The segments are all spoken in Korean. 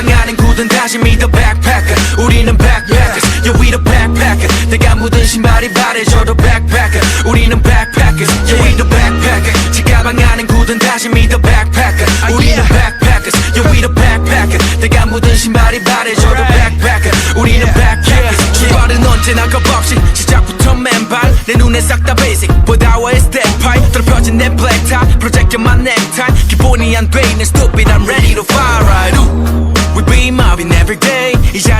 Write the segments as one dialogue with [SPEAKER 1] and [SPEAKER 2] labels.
[SPEAKER 1] 사망하는 굳은 다짐이 the backpacker. 우리는 backpackers. Yeah we the backpacker. 내가 묻은 신발이 backpacker. 우리는 backpackers. Yeah we the backpacker. 안은 굳은 다짐이 the backpacker. 우리는 backpackers. Yeah we the backpacker. 내가 묻은 신발이 backpacker. 우리는 backpackers. 출발은 언제나 겁없이 시작부터 맨발. 내 눈에 떨어진 내 기본이 안돼 있는 stupid. I'm ready to fire right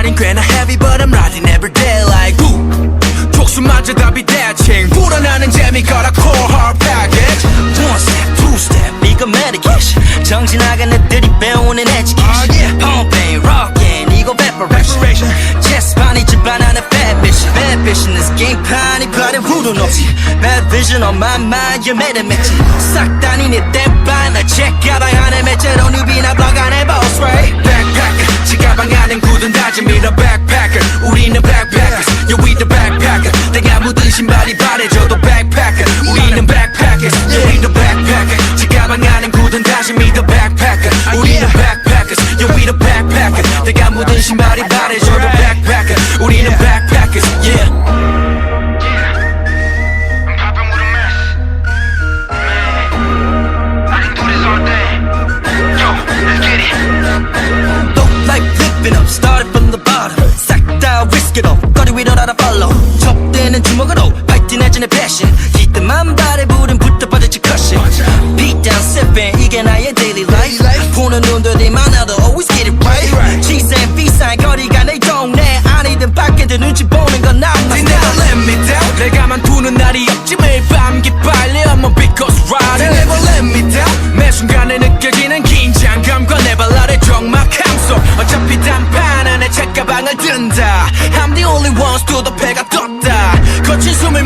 [SPEAKER 1] day 이 자린 꽤나 heavy but I'm riding every day like ooh. 촉수마저 답이 대칭 불어나는 재미 걸어 core hard package
[SPEAKER 2] One step, two step, 이거 medication 정신 나간 애들이 배우는 education Pumping, rocking, 이거 evaporation Chest 반이 집안하는 bad bitch Bad bitch in this game 판이 바른 후도 없이 Bad vision on my mind, you made a match 싹다 니네 땜반 나 check 가방 안에 매체로 뉴비나 블og 안에 boss right
[SPEAKER 1] 굳은 다짐이라 backpacker 우리는 backpackers yeah we the backpacker 내가 묻은 신발이 바래져도 backpacker 우리는 backpackers yeah we the backpacker 지가방 안엔 굳은 다짐이라 backpacker 우리는 backpackers yeah we the backpacker 내가 묻은 신발이 바래져
[SPEAKER 2] up, 거리 위로 날아 follow. 척대는 주먹으로 발진해지는 passion. 이때만 발에 불은 붙어 빠지지 cushion. Beat down sipping, 이게 나의 daily life. 보는 눈들이 많아도 always get it right. Cheese and 비싼 거리가 내 동네 아니든 밖에든 눈치 보는 건 not my
[SPEAKER 1] They never let me down 내가 만 두는 날이 없지 매일 밤 기빨려 I'm a big ghost rider They never let me down 매 순간에 느껴지는 긴장감과 내 발랄의 적막함 속 어차피 단판은 내 책가방을 든다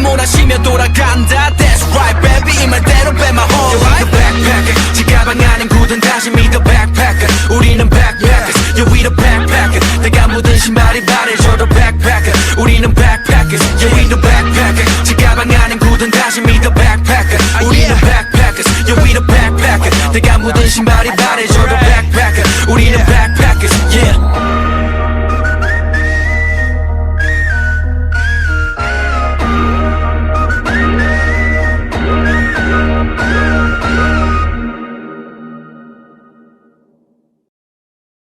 [SPEAKER 1] 몰아쉬며 돌아간다 That's right baby 이 말대로 bet my whole life the backpacker 지 가방 안엔 굳은 다짐이 the backpacker 우리는 backpackers yeah we the backpacker 내가 묻은 신발이 바래져도 backpacker 우리는 backpackers yeah we the backpacker 지 가방 안엔 굳은 다짐이 the backpacker 우리는 backpackers yeah we the backpacker 내가 묻은 신발이 바래져도